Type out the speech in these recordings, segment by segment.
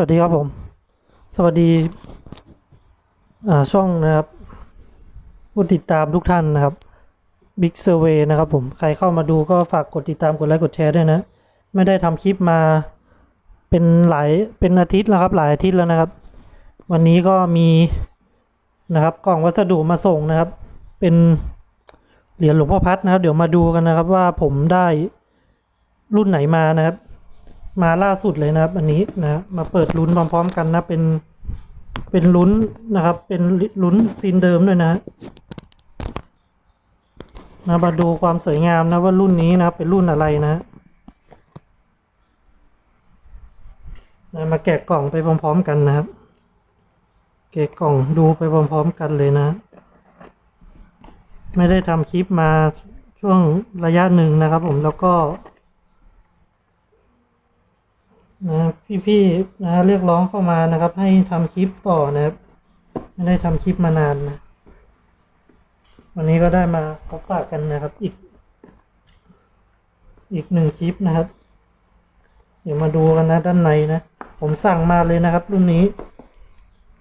วัสดีครับผม สวัสดีช่องนะครับผู้ติดตามทุกท่านนะครับ Big Survey นะครับผม ใครเข้ามาดูก็ฝากกดติดตามกดไลค์กดแชร์ด้วยนะ ไม่ได้ทำคลิปมาเป็นหลายเป็นอาทิตย์แล้วครับ หลายอาทิตย์แล้วนะครับ วันนี้ก็มีนะครับกล่องวัสดุมาส่งนะครับ เป็นเหรียญหลวงพ่อพัดนะครับ เดี๋ยวมาดูกันนะครับว่าผมได้รุ่นไหนมานะครับ มาล่าสุดเลยนะครับ อันนี้นะมาเปิดลุ้นพร้อม ๆ กันนะเป็นเป็นลุ้นนะครับ เป็นลุ้นซีนเดิมด้วยนะนะมาดูความสวยงามนะว่ารุ่นนี้นะเป็นรุ่นอะไรนะนะมาแกะกล่องไปพร้อม ๆ กันนะครับ แกะกล่องดูไปพร้อม ๆ กันเลยนะ ไม่ได้ทำคลิปมาช่วงระยะหนึ่งนะครับ ผมแล้วก็ นะพี่ๆนะเรียกร้องเข้ามานะครับ ให้ทำคลิปต่อนะครับ ไม่ได้ทำคลิปมานานนะ วันนี้ก็ได้มาพบปะกันนะครับ อีก อีกหนึ่งคลิปนะครับ เดี๋ยวมาดูกันนะด้านในนะ ผมสั่งมาเลยนะครับ รุ่นนี้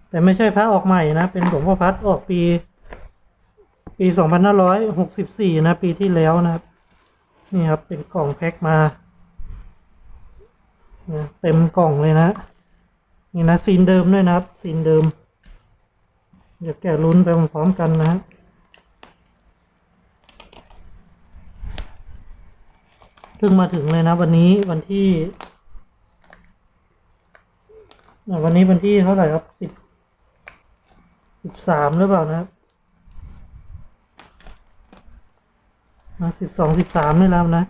แต่ไม่ใช่พระออกใหม่นะ เป็นหลวงพ่อพัดออกปี ปีสองพันห้าร้อยหกสิบสี่นะ ปีที่แล้วนะครับ นี่ครับเป็นกล่องแพ็คมา นะเต็มกล่องเลยนะ นี่นะซีนเดิมด้วยนะครับซีนเดิมเดี๋ยวแกะลุ้นไปพร้อมๆกันนะเพิ่งมาถึงเลยนะ วันนี้วันที่วันนี้วันที่เท่าไหร่ครับสิบสิบสามหรือเปล่านะครับสิบสองสิบสามนี่แล้วนะ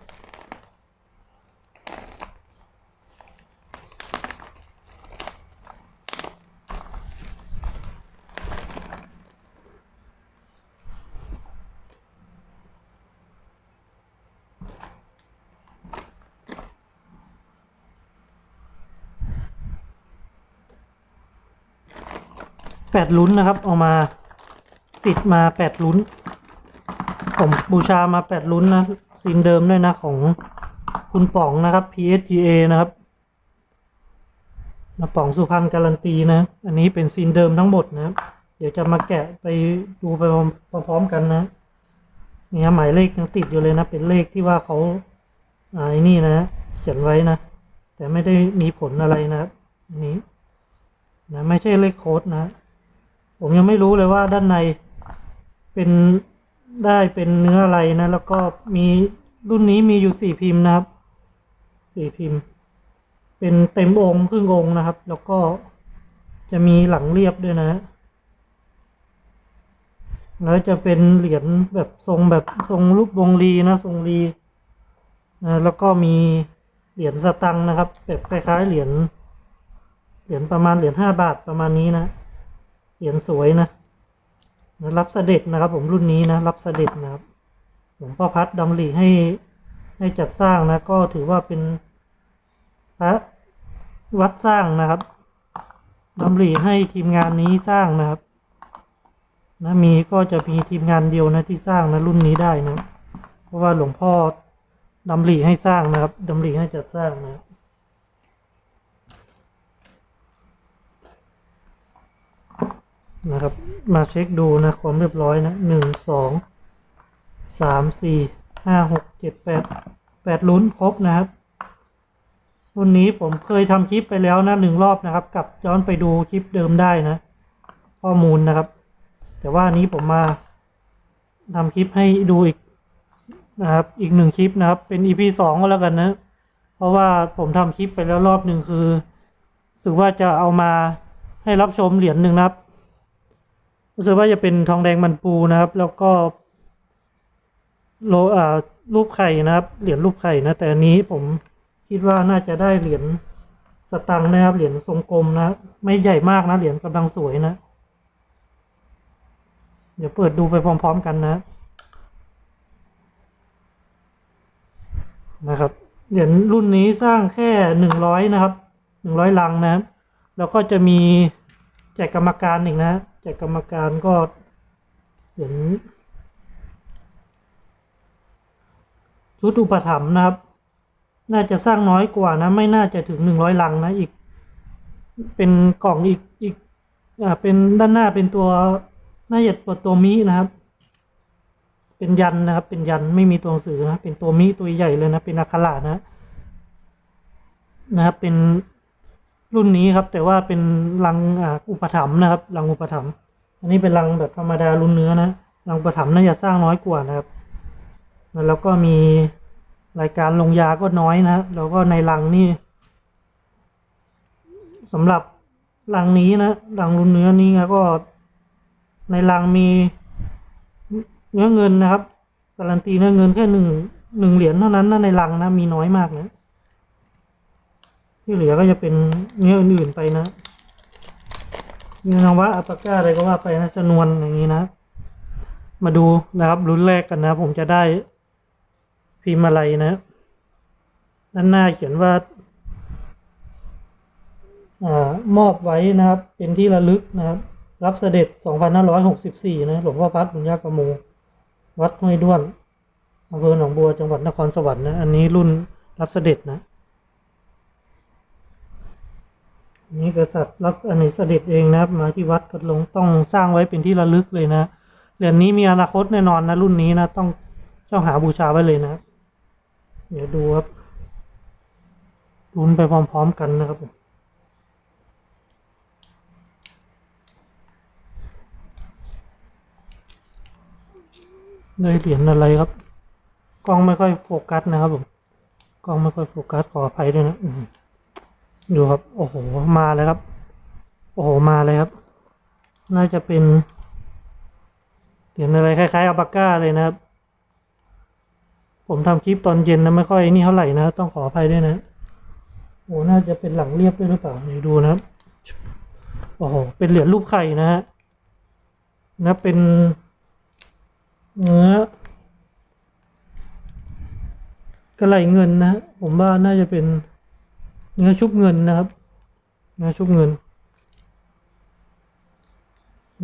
แปดลุ้นนะครับเอามาติดมาแปดลุ้น ผมบูชามาแปดลุ้นนะซีนเดิมด้วยนะของคุณป๋องนะครับ PSGA นะครับนะป๋องสุพรรณการันตีนะ อันนี้เป็นซีนเดิมทั้งหมดนะครับเดี๋ยวจะมาแกะไปดูไปพร้อมๆกันนะเนี่ยหมายเลขยังติดอยู่เลยนะ เป็นเลขที่ว่าเขาอ่าไอ้นี่นะ เขียนไว้นะ แต่ไม่ได้มีผลอะไรนะครับอันนี้นะไม่ใช่เลขโค้ดนะ ผมยังไม่รู้เลยว่าด้านในเป็นได้เป็นเนื้ออะไรนะ แล้วก็มีรุ่นนี้มีอยู่สี่พิมพ์นะครับสี่พิมพ์ เป็นเต็มองค์ครึ่งองค์นะครับ แล้วก็จะมีหลังเรียบด้วยนะแล้วจะเป็นเหรียญแบบทรงแบบทรงรูปวงรีนะทรงรีนะแล้วก็มีเหรียญสตังนะครับ แบบคล้ายๆเหรียญเหรียญประมาณเหรียญห้าบาทประมาณนี้นะ เหรียญสวยนะนะรับเสด็จนะครับ ผมรุ่นนี้นะรับเสด็จนะครับหลวงพ่อพัดดำริให้ให้จัดสร้างนะ ก็ถือว่าเป็นพระวัดสร้างนะครับดำริให้ทีมงานนี้สร้างนะครับนะมีก็จะมีทีมงานเดียวนะที่สร้างนะรุ่นนี้ได้นะ เพราะว่าหลวงพ่อดำริให้สร้างนะครับดำริให้จัดสร้างนะครับ นะครับ มาเช็คดูนะความเรียบร้อยนะหนึ่งสองสามสี่ห้าหกเจ็ดแปดแปดลุ้นครบนะครับรุ่นนี้ผมเคยทำคลิปไปแล้วนะหนึ่งรอบนะครับ กลับย้อนไปดูคลิปเดิมได้นะ ข้อมูลนะครับ แต่ว่านี้ผมมาทำคลิปให้ดูอีกนะครับ อีกหนึ่งคลิปนะครับ เป็น EP สองก็แล้วกันนะ เพราะว่าผมทำคลิปไปแล้วรอบหนึ่งคือสึกว่าจะเอามาให้รับชมเหรียญหนึ่งนะครับ รู้สึกว่าจะเป็นทองแดงมันปูนะครับ แล้วก็โลอ่ารูปไข่นะครับ เหรียญรูปไข่นะ แต่อันนี้ผมคิดว่าน่าจะได้เหรียญสตังค์นะครับ เหรียญทรงกลมนะ ไม่ใหญ่มากนะ เหรียญกำลังสวยนะ เดี๋ยวเปิดดูไปพร้อม ๆ กันนะ นะครับ เหรียญรุ่นนี้สร้างแค่หนึ่งร้อยนะครับ หนึ่งร้อยลังนะครับแล้วก็จะมีแจกกรรมการอีกนะ แจกกรรมการก็เหรียญชุดอุปถัมภ์นะครับ น่าจะสร้างน้อยกว่านะ ไม่น่าจะถึงหนึ่งร้อยลังนะอีก เป็นกล่องอีกอีกอ่าเป็นด้านหน้าเป็นตัวหน้าเหยียดตัวมินะครับ เป็นยันนะครับ เป็นยันไม่มีตัวหนังสือนะเป็นตัวมิตัวใหญ่เลยนะ เป็นอักขระนะ นะครับเป็น รุ่นนี้ครับ แต่ว่าเป็นลังอุปถัมภ์นะครับลังอุปถัมภ์อันนี้เป็นลังแบบธรรมดารุ่นเนื้อนะลังอุปถัมภ์น่าจะสร้างน้อยกว่านะครับ แล้วก็มีรายการลงยาก็น้อยนะแล้วก็ในลังนี่สำหรับลังนี้นะลังรุ่นเนื้อนี้นะก็ ในลังมีเนื้อเงินนะครับการันตีเนื้อเงินแค่หนึ่งหนึ่งเหรียญเท่านั้นนะในลังนะมีน้อยมากนะ ที่เหลือก็จะเป็นเนื้ออื่นๆไปนะเนื้อนวะอัปปาก้าอะไรก็ว่าไปนะชนวนอย่างนี้นะ มาดูนะครับรุ่นแรกกันนะ ผมจะได้พิมพ์อะไรนะด้านหน้าเขียนว่าอมอบไว้นะครับ เป็นที่ระลึกนะครับ รับเสด็จ 2564 นะหลวงพ่อพัดบุญญากระโมวัดห้วยด้วนอำเภอหนองบัวจังหวัดนครสวรรค์นะ อันนี้รุ่นรับเสด็จนะ นี่กษัตริย์รับอันสเสด็จเองนะครับ มาที่วัดก็ลงต้องสร้างไว้เป็นที่ระลึกเลยนะเหรียญนี้มีอนาคตแน่นอนนะรุ่นนี้นะต้องเจ้าหาบูชาไว้เลยนะเดี๋ยวดูครับลุ้นไปพร้อม ๆ กันนะครับผมได้เหรียญอะไรครับ กล้องไม่ค่อยโฟกัสนะครับผม กล้องไม่ค่อยโฟกัสขออภัยด้วยนะอื ดูครับ โอ้โห มาเลยครับ โอ้โห มาเลยครับ น่าจะเป็นเหรียญอะไรคล้ายๆอัลปาก้าเลยนะครับ ผมทำคลิปตอนเย็นนะไม่ค่อยนี่เท่าไหร่นะ ต้องขออภัยด้วยนะ โอ้น่าจะเป็นหลังเรียบด้วยหรือเปล่าเดี๋ยวดูนะครับ โอ้โห เป็นเหรียญรูปไข่นะฮะ นะ เป็นเนื้อกระไหลเงินนะ ผมว่าน่าจะเป็น เนื้อชุบเงินนะครับ เนื้อชุบเงิน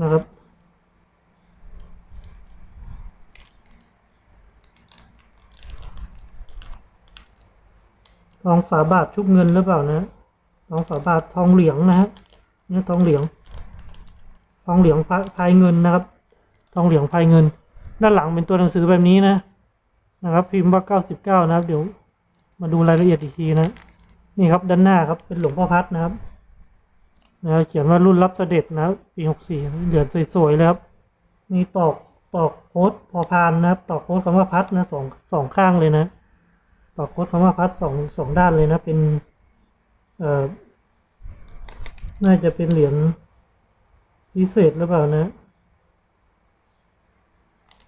นะครับ ทองฝาบาทชุบเงินหรือเปล่านะทองฝาบาททองเหลืองนะฮะเนี่ยทองเหลือง ทองเหลืองพายพายเงินนะครับ ทองเหลืองพายเงิน ด้านหลังเป็นตัวหนังสือแบบนี้นะ นะครับ พิมพ์ว่าเก้าสิบเก้านะครับ เดี๋ยวมาดูรายละเอียดอีกทีนะ นี่ครับด้านหน้าครับเป็นหลวงพ่อพัดนะครับนะเขียนว่ารุ่นรับเสด็จนะปีหกสี่เหรียญสวยๆเลยครับมีตอกตอกโค้ดพอพานนะครับตอกโค้ดคำว่าพัดนะสองสองข้างเลยนะต่อโค้ดคำว่าพัดสองสองด้านเลยนะเป็นเอ่อน่าจะเป็นเหรียญพิเศษหรือเปล่านะ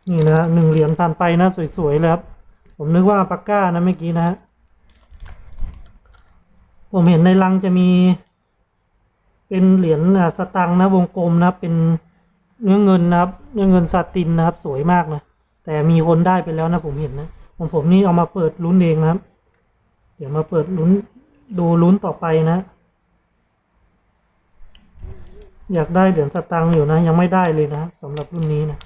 นี่นะหนึ่งเหรียญผ่านไปนะ สวยๆเลยครับ ผมนึกว่าปากก้านะเมื่อกี้นะ ผมเห็นในลังจะมี เป็นเหรียญอสตังค์นะวงกลมนะเป็นเนื้อเงินนะครับ เนื้อเงินซาตินนะครับ สวยมากนะแต่มีคนได้ไปแล้วนะผมเห็นนะของผมนี่เอามาเปิดลุ้นเองนะครับ เดี๋ยวมาเปิดลุ้นดูลุ้นต่อไปนะ อยากได้เหรียญสตังค์อยู่นะ ยังไม่ได้เลยนะสำหรับรุ่นนี้นะ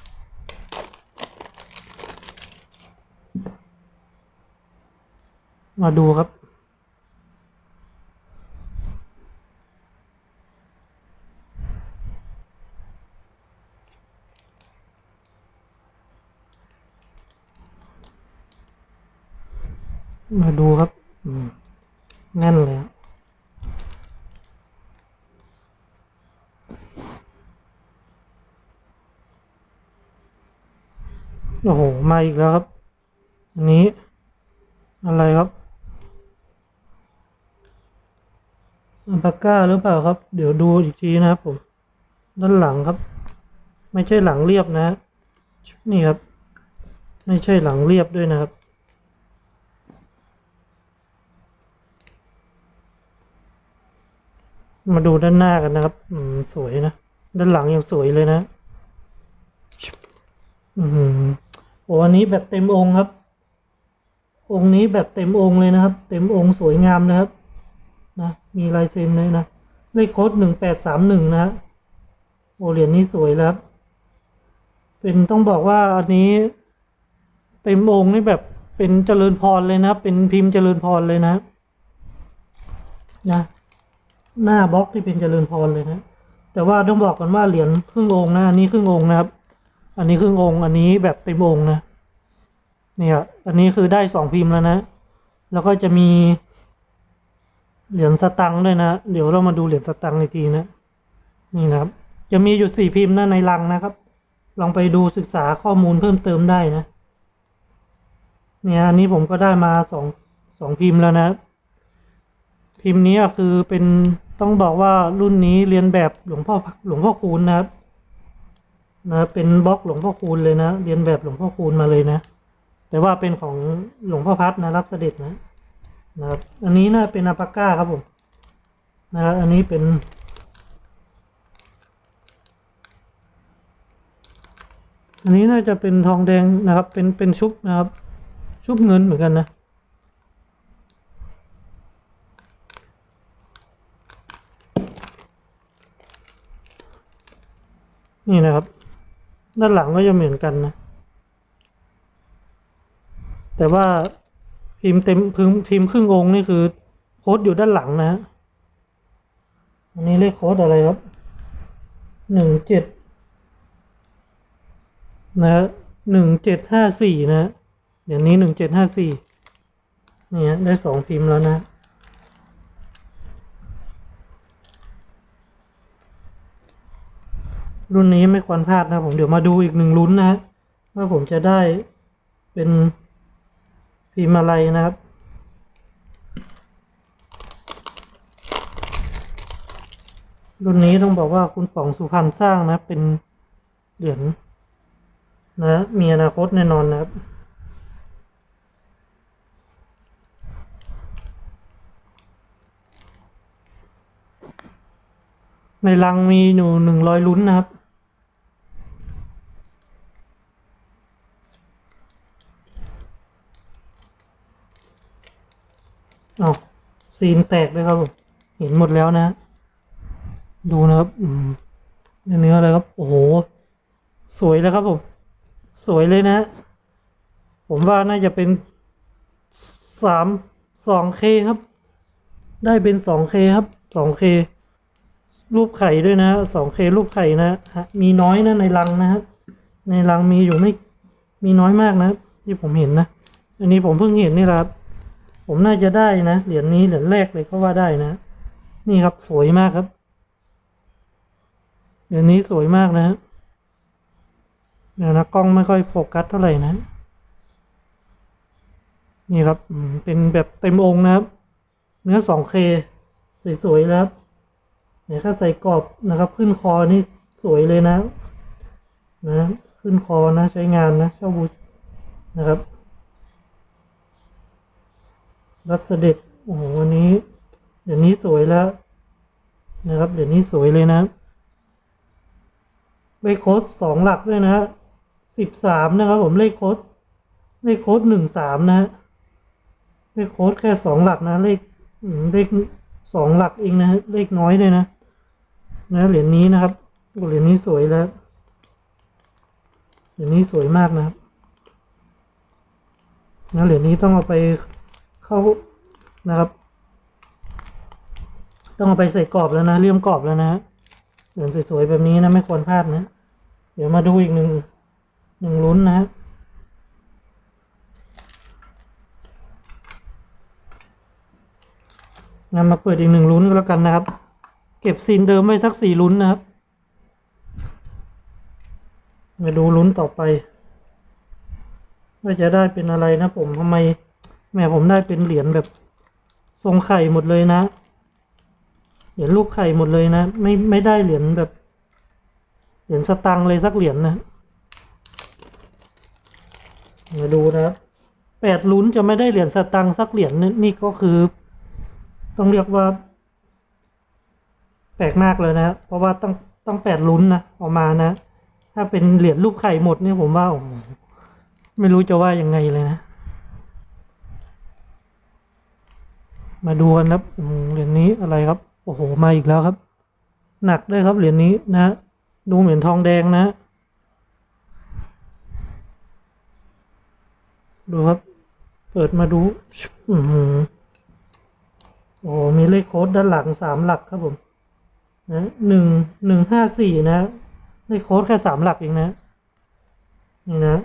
มาดูครับ มาดูครับแน่นเลยโอ้โห มาอีกแล้วครับ อันนี้ อะไรครับอัลปาก้าหรือเปล่าครับ เดี๋ยวดูอีกทีนะครับผม ด้านหลังครับ ไม่ใช่หลังเรียบนะ นี่ครับ ไม่ใช่หลังเรียบด้วยนะครับ มาดูด้านหน้ากันนะครับ อืม สวยนะ ด้านหลังยังสวยเลยนะ อืมโอ้อันนี้แบบเต็มองค์ครับ องค์นี้แบบเต็มองค์เลยนะครับ เต็มองค์สวยงามนะครับ นะ มีลายเซ็นเลยนะ เลขโค้ดหนึ่งแปดสามหนึ่งนะโอเหรียญนี้สวยแล้วครับเป็นต้องบอกว่าอันนี้เต็มองค์นี่แบบเป็นเจริญพรเลยนะ เป็นพิมพ์เจริญพรเลยนะ นะ หน้าบล็อกที่เป็นเจริญพรเลยนะ แต่ว่าต้องบอกกันว่าเหรียญครึ่งองค์นะอันนี้ครึ่งองค์นะครับ อันนี้ครึ่งองค์ อันนี้แบบเต็มองค์นะ เนี่ย อันนี้คือได้สองพิมพ์แล้วนะ แล้วก็จะมีเหรียญสตังค์ด้วยนะ เดี๋ยวเรามาดูเหรียญสตังค์อีกทีนะ นี่นะครับ จะมีอยู่สี่พิมพ์นะในลังนะครับ ลองไปดูศึกษาข้อมูลเพิ่มเติมได้นะ เนี่ย อันนี้ผมก็ได้มาสองสองพิมพ์แล้วนะ พิมพ์นี้ก็คือเป็น ต้องบอกว่ารุ่นนี้เรียนแบบหลวงพ่อหลวงพ่อคูณนะครับนะเป็นบล็อกหลวงพ่อคูณเลยนะเรียนแบบหลวงพ่อคูณมาเลยนะ แต่ว่าเป็นของหลวงพ่อพัดนะรับเสด็จนะนะครับอันนี้น่าเป็นอาปาก้าครับผมนะครับอันนี้เป็น อันนี้น่าจะเป็นทองแดงนะครับ เป็นเป็นชุบนะครับ ชุบเงินเหมือนกันนะ นี่นะครับ ด้านหลังก็จะเหมือนกันนะ แต่ว่าพิมพ์เต็มพิมพ์พิมพ์ครึ่งองค์นี่คือโค้ดอยู่ด้านหลังนะฮะอันนี้เลขโค้ดอะไรครับหนึ่งเจ็ดนะหนึ่งเจ็ดห้าสี่นะเดี๋ยวนี้หนึ่งเจ็ดห้าสี่เนี่ฮะได้สองพิมพ์แล้วนะ รุ่นนี้ไม่ควรพลาดนะผมเดี๋ยวมาดูอีกหนึ่งลุ้นนะว่าผมจะได้เป็นพิมพ์อะไรนะครับ รุ่นนี้ต้องบอกว่าคุณป๋องสุพรรณสร้างนะเป็นเหรียญนะ มีอนาคตแน่นอนนะครับในรังมีอยู่หนึ่งร้อยลุ้นนะครับ เอาซีนแตกเลยครับผมเห็นหมดแล้วนะ ดูนะครับเนื้ออะไรครับ โอ้โห สวยเลยครับผม สวยเลยนะ ผมว่าน่าจะเป็นสามสองเคครับ ได้เป็นสองเคครับสองเครูปไข่ด้วยนะสองเครูปไข่นะฮะมีน้อยนะในรังนะครับในรังมีอยู่ไม่มีน้อยมากนะ ที่ผมเห็นนะ อันนี้ผมเพิ่งเห็นนี่แหละครับ ผมน่าจะได้นะ เหรียญนี้เหรียญแรกเลยก็ว่าได้นะ นี่ครับสวยมากครับ เหรียญนี้สวยมากนะเดี๋ยวนะกล้องไม่ค่อยโฟกัสเท่าไหร่นะ นี่ครับเป็นแบบเต็มองค์นะครับ เนื้อ 2K สวยๆแล้วครับเนี่ยถ้าใส่กรอบนะครับ ขึ้นคอนี่สวยเลยนะ นะ ขึ้นคอนะใช้งานนะเช่าบูนะครับ รับเสด็จโอ้โหวันนี้ เดี๋ยวนี้สวยแล้ว นะครับ เดี๋ยวนี้สวยเลยนะเลขโค้ดสองหลักด้วยนะสิบสามนะครับ ผมเลขโค้ดเลขโค้ดหนึ่งสามนะเลขโค้ดแค่สองหลักนะ เลขเลขสองหลักเองนะเลขน้อยเลยนะนะเหรียญนี้นะครับเหรียญนี้สวยแล้วเหรียญนี้สวยมากนะครับนะเหรียญนี้ต้องเอาไป เขานะครับ ต้องเอาไปใส่กรอบแล้วนะเลี่ยมกรอบแล้วนะเหรียญสวยๆแบบนี้นะไม่ควรพลาดนะ เดี๋ยวมาดูอีกหนึ่งหนึ่งลุ้นนะฮะงั้นมาเปิดอีกหนึ่งลุ้นก็แล้วกันนะครับ เก็บซีนเดิมไว้สักสี่ลุ้นนะครับ มาดูลุ้นต่อไป ว่าจะได้เป็นอะไรนะผมทำไม แม่ผมได้เป็นเหรียญแบบทรงไข่หมดเลยนะ เหรียญรูปไข่หมดเลยนะ ไม่ไม่ได้เหรียญแบบ เหรียญสตังค์เลยสักเหรียญนะ มาดูนะแปดลุ้นจะไม่ได้เหรียญสตังค์สักเหรียญนี่นี่ก็คือ ต้องเรียกว่า แปลกมากเลยนะ เพราะว่าต้องต้องแปดลุ้นนะออกมานะ ถ้าเป็นเหรียญรูปไข่หมดเนี่ยผมว่าไม่รู้จะว่ายังไงเลยนะ มาดูกันครับเหรียญนี้อะไรครับ โอ้โห มาอีกแล้วครับ หนักด้วยครับเหรียญนี้นะ ดูเหมือนทองแดงนะ ดูครับ เปิดมาดู อือโอ้มีเลขโค้ดด้านหลังสามหลักครับผม นะหนึ่งหนึ่งห้าสี่นะ เลขโค้ดแค่สามหลักเองนะ นี่นะ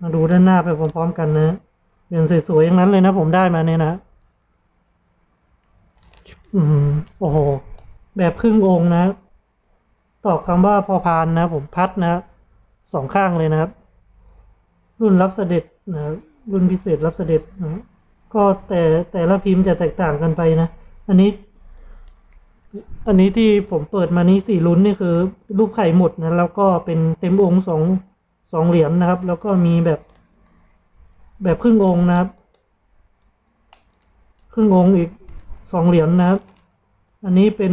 มาดูด้านหน้าไปพร้อมๆกันนะเหรียญสวยๆอย่างนั้นเลยนะผมได้มาเนี่ยนะ อืม โอ้โห แบบครึ่งองค์นะ ตอกคำว่าพอพานนะผมพัดนะสองข้างเลยนะครับ รุ่นรับเสด็จนะรุ่นพิเศษรับเสด็จนะก็แต่แต่ละพิมพ์จะแตกต่างกันไปนะอันนี้ อันนี้ที่ผมเปิดมานี้สี่ลุ้นนี่คือ รูปไข่หมดนะแล้วก็เป็นเต็มองค์สองสองเหรียญนะครับ แล้วก็มีแบบ แบบครึ่งองค์นะครับ ครึ่งองค์อีก สองเหรียญนะครับ อันนี้เป็น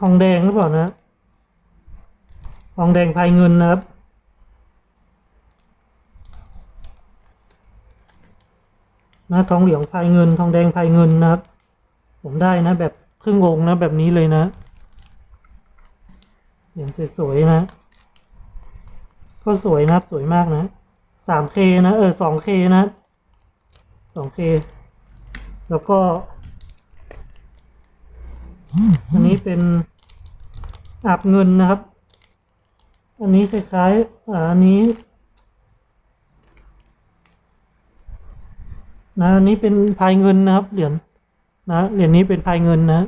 ทองแดงหรือเปล่านะ ทองแดงพายเงินนะครับ นะทองเหลืองพายเงิน ทองแดงพายเงินนะครับ ผมได้นะ แบบครึ่งองค์นะ แบบนี้เลยนะ เหรียญสวยๆนะ ก็สวยนะครับ สวยมากนะสามเคนะ เออสองเคนะสองเค แล้วก็ อันนี้เป็นอาบเงินนะครับ อันนี้คล้ายๆอ่าอันนี้นะอันนี้เป็นพายเงินนะครับเหรียญนะเหรียญนี้เป็นพายเงินนะ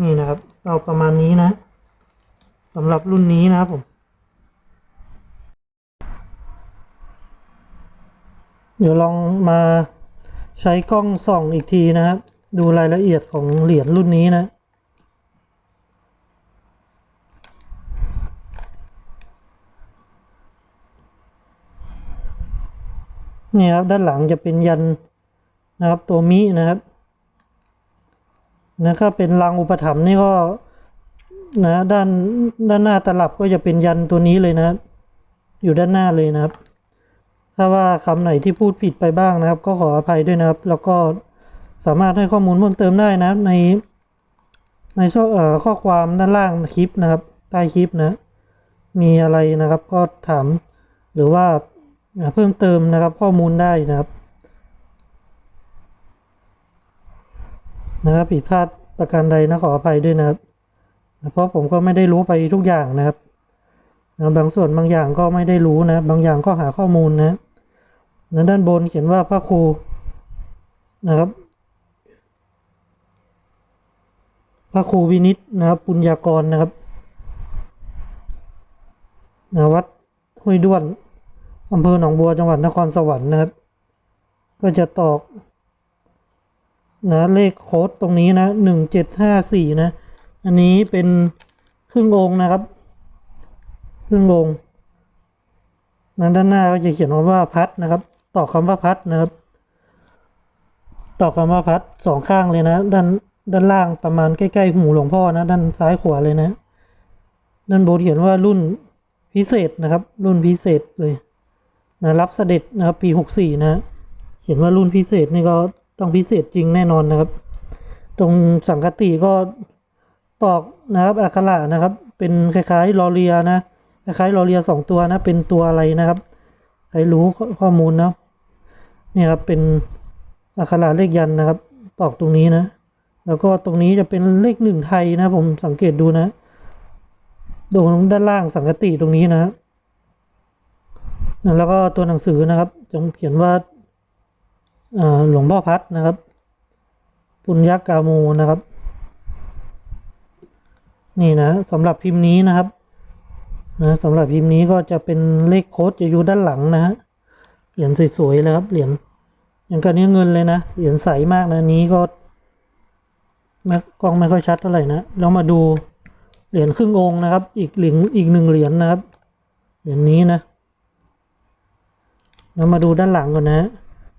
นี่นะครับ เอาประมาณนี้นะสำหรับรุ่นนี้นะครับผมเดี๋ยวลองมา ใช้กล้องส่องอีกทีนะครับ ดูรายละเอียดของเหรียญรุ่นนี้นะ นี่ครับ ด้านหลังจะเป็นยันนะครับตัวมินะครับนะครับเป็นรังอุปถัมภ์นี่ก็นะด้านด้านหน้าตลับก็จะเป็นยันตัวนี้เลยนะครับ อยู่ด้านหน้าเลยนะครับ ถ้าว่าคำไหนที่พูดผิดไปบ้างนะครับ ก็ขออภัยด้วยนะครับ แล้วก็สามารถให้ข้อมูลเพิ่มเติมได้นะใน ในช่องข้อความด้านล่างคลิปนะครับ ใต้คลิปนะ มีอะไรนะครับก็ถามหรือว่าเพิ่มเติมนะครับข้อมูลได้นะครับนะครับผิดพลาดประการใดนะขออภัยด้วยนะครับ เพราะผมก็ไม่ได้รู้ไปทุกอย่างนะครับ บางส่วนบางอย่างก็ไม่ได้รู้นะ บางอย่างก็หาข้อมูลนะ นะด้านบนเขียนว่าพระครูนะครับ พระครูวินิตนะครับ ปุญญากรนะครับนะวัดห้วยด้วนอำเภอหนองบัวจังหวัดนครสวรรค์นะครับ ก็จะตอกนะเลขโค้ดตรงนี้นะหนึ่งเจ็ดห้าสี่นะ อันนี้เป็นครึ่งองค์นะครับ ครึ่งองค์นั้นด้านหน้าก็จะเขียนว่าพัดนะครับ ต่อคำว่าพัดนะครับ ต่อคำว่าพัดสองข้างเลยนะ ด้านด้านล่างประมาณใกล้ๆหูหลวงพ่อนะ ด้านซ้ายขวาเลยนะ ด้านบนเขียนว่ารุ่นพิเศษนะครับ รุ่นพิเศษเลยนะรับเสด็จนะครับปีหกสี่นะเขียนว่ารุ่นพิเศษนี่ก็ต้องพิเศษจริงแน่นอนนะครับ ตรงสังกติก็ตอกนะครับอักขระนะครับ เป็นคล้ายๆลอเรียนะคล้ายๆลอเรียสองตัวนะ เป็นตัวอะไรนะครับ ใครรู้ข้อมูลนะ เนี่ยครับเป็นอักขระเลขยันนะครับ ตอกตรงนี้นะ แล้วก็ตรงนี้จะเป็นเลขหนึ่งไทยนะ ผมสังเกตดูนะตรงด้านล่างสังกติตรงนี้นะแล้วก็ตัวหนังสือนะครับจะเขียนว่าหลวงพ่อพัดนะครับ ปุญญากาโมนะครับ นี่นะสำหรับพิมพ์นี้นะครับนะสำหรับพิมพ์นี้ก็จะเป็นเลขโค้ดจะอยู่ด้านหลังนะฮะเหรียญสวยๆเลยครับเหรียญ อย่างกันนี้เงินเลยนะเหรียญใสมากนะนี้ก็ไม่กล้องไม่ค่อยชัดเท่าไหร่นะเรามาดูเหรียญครึ่งองค์นะครับ อีกเหรียญอีกหนึ่งเหรียญนะครับเหรียญนี้นะเรามาดูด้านหลังก่อนนะ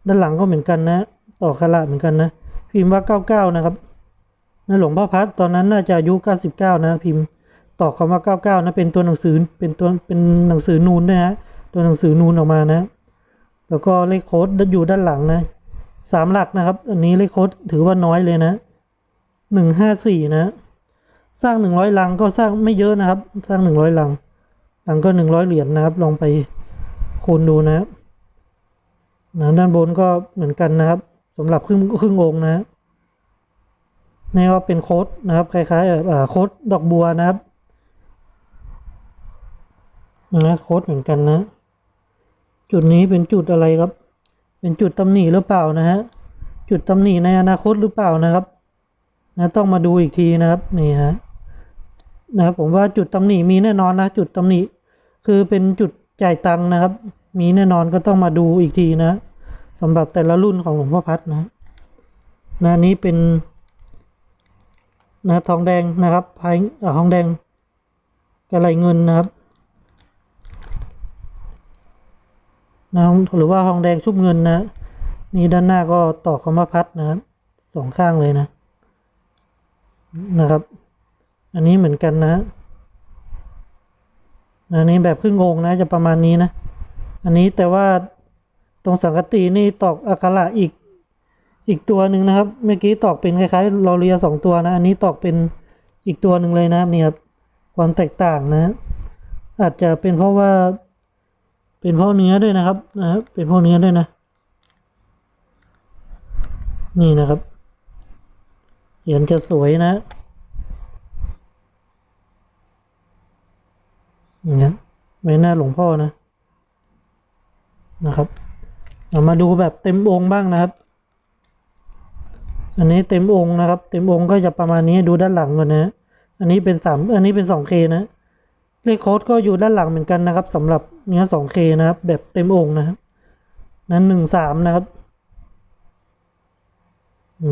ด้านหลังก็เหมือนกันนะ ต่อคาระเหมือนกันนะ พิมพ์ว่าเก้าเก้านะครับนหลวงพ่อพัดตอนนั้นน่าจะอายุเก้าสิบเก้านะ พิมพ์ต่อคำว่าเก้าเก้านะเป็นตัวหนังสือเป็นตัวเป็นหนังสือนูนด้วยนะตัวหนังสือนูนออกมานะ แล้วก็เลขโค้ดอยู่ด้านหลังนะสามหลักนะครับ อันนี้เลขโค้ดถือว่าน้อยเลยนะหนึ่งห้าสี่นะ สร้างหนึ่งร้อยลังก็สร้างไม่เยอะนะครับ สร้างหนึ่งร้อยลังลังก็หนึ่งร้อยเหรียญนะครับ ลองไปคูณดูนะนะด้านบนก็เหมือนกันนะครับสำหรับครึ่งครึ่งองค์นะนี่ก็เป็นโค้ดนะครับ คล้ายๆแบบโค้ดดอกบัวนะครับนะโค้ดเหมือนกันนะ จุดนี้เป็นจุดอะไรครับ เป็นจุดตำหนิหรือเปล่านะฮะ จุดตำหนิในอนาคตหรือเปล่านะครับ นะต้องมาดูอีกทีนะครับนี่ฮะนะครับผมว่าจุดตำหนิมีแน่นอนนะ จุดตำหนิคือเป็นจุดจ่ายตังค์นะครับ มีแน่นอนก็ต้องมาดูอีกทีนะสำหรับแต่ละรุ่นของหลวงพ่อพัดนะนะนี้เป็นนะทองแดงนะครับพายทองแดงกระไหลเงินนะครับ นะหรือว่าทองแดงชุบเงินนะ นี่ด้านหน้าก็ตอกคำว่าพัดนะครับสองข้างเลยนะ นะครับ อันนี้เหมือนกันนะอันนี้แบบครึ่งองนะ จะประมาณนี้นะ อันนี้แต่ว่าตรงสังกตินี่ตอกอักขระอีกอีกตัวหนึ่งนะครับ เมื่อกี้ตอกเป็นคล้ายๆลอเรียสองตัวนะ อันนี้ตอกเป็นอีกตัวหนึ่งเลยนะครับนี่ครับความแตกต่างนะ อาจจะเป็นเพราะว่า เป็นพราะเนื้อด้วยนะครับนะครับ เป็นพราะเนื้อด้วยนะ นี่นะครับเหรียญจะสวยนะอย่นี้ยใบหน้าหลวงพ่อนะ นะครับเรามาดูแบบเต็มองค์บ้างนะครับ อันนี้เต็มองค์นะครับ เต็มองค์ก็จะประมาณนี้ดูด้านหลังก่อนนะ อันนี้เป็นสามอันนี้เป็นสองเคนะ เลขโค้ดก็อยู่ด้านหลังเหมือนกันนะครับสำหรับเนื้อสองเคนะครับ แบบเต็มองค์นะครับ นั้นหนึ่งสามนะครับ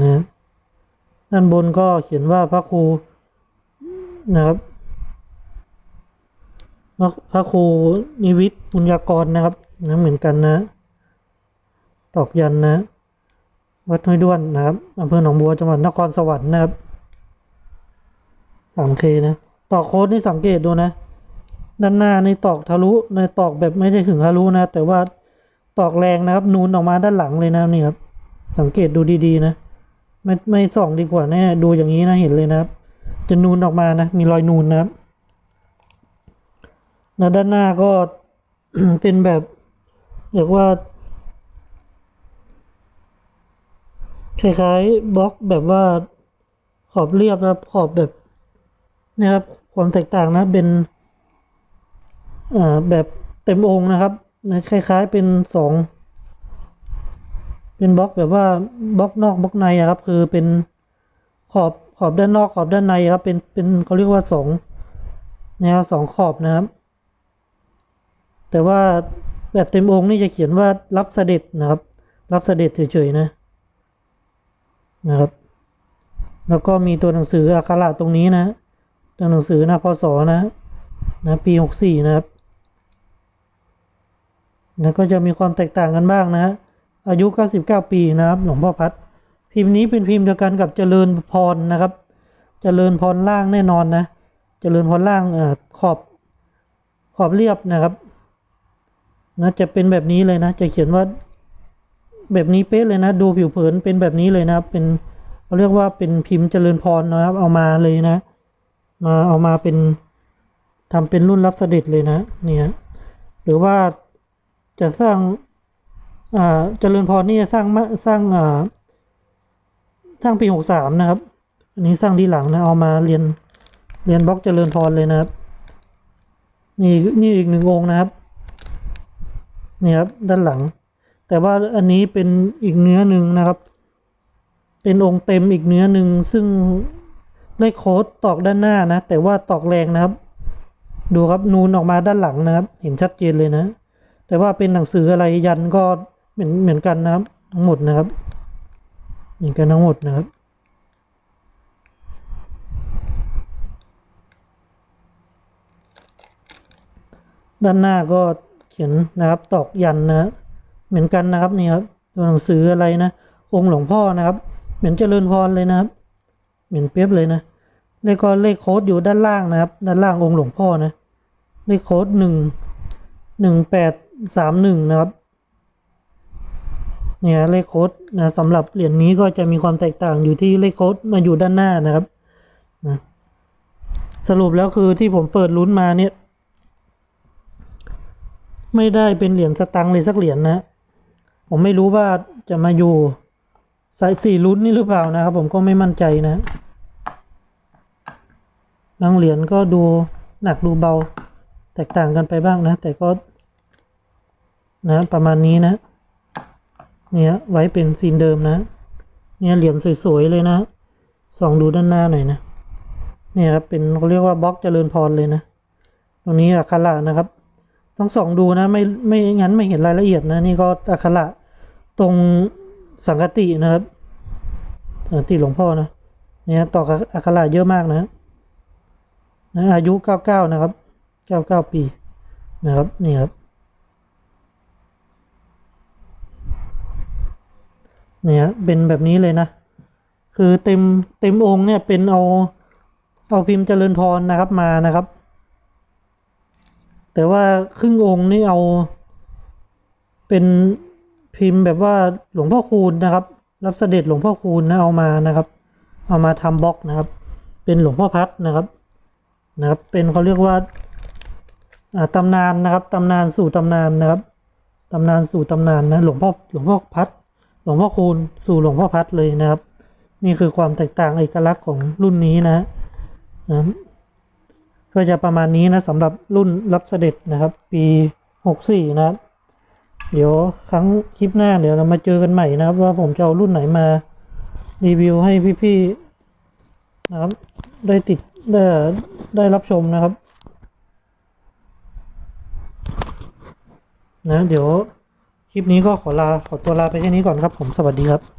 นะด้านบนก็เขียนว่าพระครูนะครับพระครูนิวิทย์บุญญากรนะครับนะเหมือนกันนะ ตอกยันนะ วัดห้วยด้วนนะครับอำเภอหนองบัวจังหวัดนครสวรรค์นะครับสามเคนะ ต่อโค้ดนี่สังเกตดูนะ ด้านหน้าในตอกทะลุในตอกแบบไม่ได้ถึงทะลุนะ แต่ว่าตอกแรงนะครับ นูนออกมาด้านหลังเลยนะนี่ครับ สังเกตดูดีๆนะ ไม่ไม่ส่องดีกว่าแน่ดูอย่างนี้นะเห็นเลยนะครับ จะนูนออกมานะ มีรอยนูนนะครับแล้วด้านหน้าก็เป็นแบบเรียกว่าคล้ายๆบล็อกแบบว่าขอบเรียบนะครับขอบแบบนะครับความแตกต่างนะเป็น แบบเต็มองค์นะครับนะคล้าย ๆ เป็นสองเป็นบล็อกแบบว่าบล็อกนอกบล็อกในอะครับ คือเป็นขอบขอบด้านนอกขอบด้านในครับ เป็นเป็นเขาเรียกว่าสองนะครับสองขอบนะครับ แต่ว่าแบบเต็มองค์นี่จะเขียนว่ารับเสด็จนะครับ รับเสด็จเฉยๆนะนะครับ แล้วก็มีตัวหนังสืออักขระตรงนี้นะตัวหนังสือน้าพศนะนะปีหกสี่นะครับ นะก็จะมีความแตกต่างกันบ้างนะฮะอายุ 99 ปีนะครับหลวงพ่อพัดพิมพ์นี้เป็นพิมพ์เดียวกันกับเจริญพรนะครับ เจริญพรล่างแน่นอนนะ เจริญพรล่างเอ่อขอบขอบเรียบนะครับนะจะเป็นแบบนี้เลยนะ จะเขียนว่าแบบนี้เป๊ะเลยนะ ดูผิวเผินเป็นแบบนี้เลยนะครับ เป็นเขาเรียกว่าเป็นพิมพ์เจริญพรนะครับ เอามาเลยนะ มาเอามาเป็นทำเป็นรุ่นรับเสด็จเลยนะ เนี่ยหรือว่า จะสร้างอ่าเจริญพรนี่จะสร้างมาสร้างอ่าสร้างปีหกสามนะครับ อันนี้สร้างที่หลังนะเอามาเรียนเรียนบล็อกเจริญพรเลยนะครับ นี่นี่อีกหนึ่งองค์นะครับนี่ครับด้านหลัง แต่ว่าอันนี้เป็นอีกเนื้อหนึ่งนะครับ เป็นองค์เต็มอีกเนื้อหนึ่งซึ่งเลขโค้ดตอกด้านหน้านะ แต่ว่าตอกแรงนะครับ ดูครับนูนออกมาด้านหลังนะครับ เห็นชัดเจนเลยนะ แต่ว่าเป็นหนังสืออะไรยันก็เหมือนเหมือนกันนะครับ ทั้งหมดนะครับ เหมือนกันทั้งหมดนะครับด้านหน้าก็เขียนนะครับตอกยันนะเหมือนกันนะครับนี่ครับตัวหนังสืออะไรนะ องค์หลวงพ่อนะครับ เหมือนเจริญพรเลยนะครับ เหมือนเปียบเลยนะแล้วก็เลขโค้ดอยู่ด้านล่างนะครับ ด้านล่างองค์หลวงพ่อนะเลขโค้ดหนึ่งหนึ่งแปด สามหนึ่งนะครับ เนี่ยเลขโค้ดนะสำหรับเหรียญนี้ก็จะมีความแตกต่างอยู่ที่เลขโค้ดมาอยู่ด้านหน้านะครับนะสรุปแล้วคือที่ผมเปิดลุ้นมาเนี่ย ไม่ได้เป็นเหรียญสตังค์เลยสักเหรียญนะผมไม่รู้ว่าจะมาอยู่สายสี่ลุ้นนี่หรือเปล่านะครับ ผมก็ไม่มั่นใจนะบางเหรียญก็ดูหนักดูเบา แตกต่างกันไปบ้างนะ แต่ก็ นะ ประมาณนี้นะ เนี่ยไว้เป็นซีนเดิมนะ เนี่ยเหรียญสวยๆเลยนะส่องดูด้านหน้าหน่อยนะเนี่ยครับเป็นเขาเรียกว่าบล็อกเจริญพรเลยนะ ตรงนี้อักขระนะครับ ต้องส่องดูนะ ไม่ไม่งั้นไม่เห็นรายละเอียดนะ นี่ก็อักขระตรงสังกตินะครับสังกติหลวงพ่อนะเนี่ยต่อกอักขระเยอะมากนะนะอายุเก้าเก้านะครับเก้าเก้าปีนะครับนี่ครับ เนี่ยเป็นแบบนี้เลยนะ คือเต็มเต็มองค์เนี่ยเป็นเอาเอาพิมพ์เจริญพรนะครับมานะครับ แต่ว่าครึ่งองค์นี่เอา เป็นพิมพ์แบบว่าหลวงพ่อคูณนะครับ รับเสด็จหลวงพ่อคูณนะเอามานะครับ เอามาทำบล็อกนะครับ เป็นหลวงพ่อพัดนะครับนะครับ เป็นเขาเรียกว่าอ่าตำนานนะครับตำนานสู่ตำนานนะครับตำนานสู่ตำนานนะหลวงพ่อหลวงพ่อพัด หลวงพ่อคูณสู่หลวงพ่อพัดเลยนะครับ นี่คือความแตกต่างเอกลักษณ์ของรุ่นนี้นะนะก็จะประมาณนี้นะสำหรับรุ่นรับเสด็จนะครับ ปีหกสี่นะครับเดี๋ยวครั้งคลิปหน้าเดี๋ยวเรามาเจอกันใหม่นะครับ ว่าผมจะเอารุ่นไหนมารีวิวให้พี่ๆนะครับ ได้ติดได้ได้รับชมนะครับ นะเดี๋ยว คลิปนี้ก็ขอลาขอตัวลาไปแค่นี้ก่อนครับผมสวัสดีครับ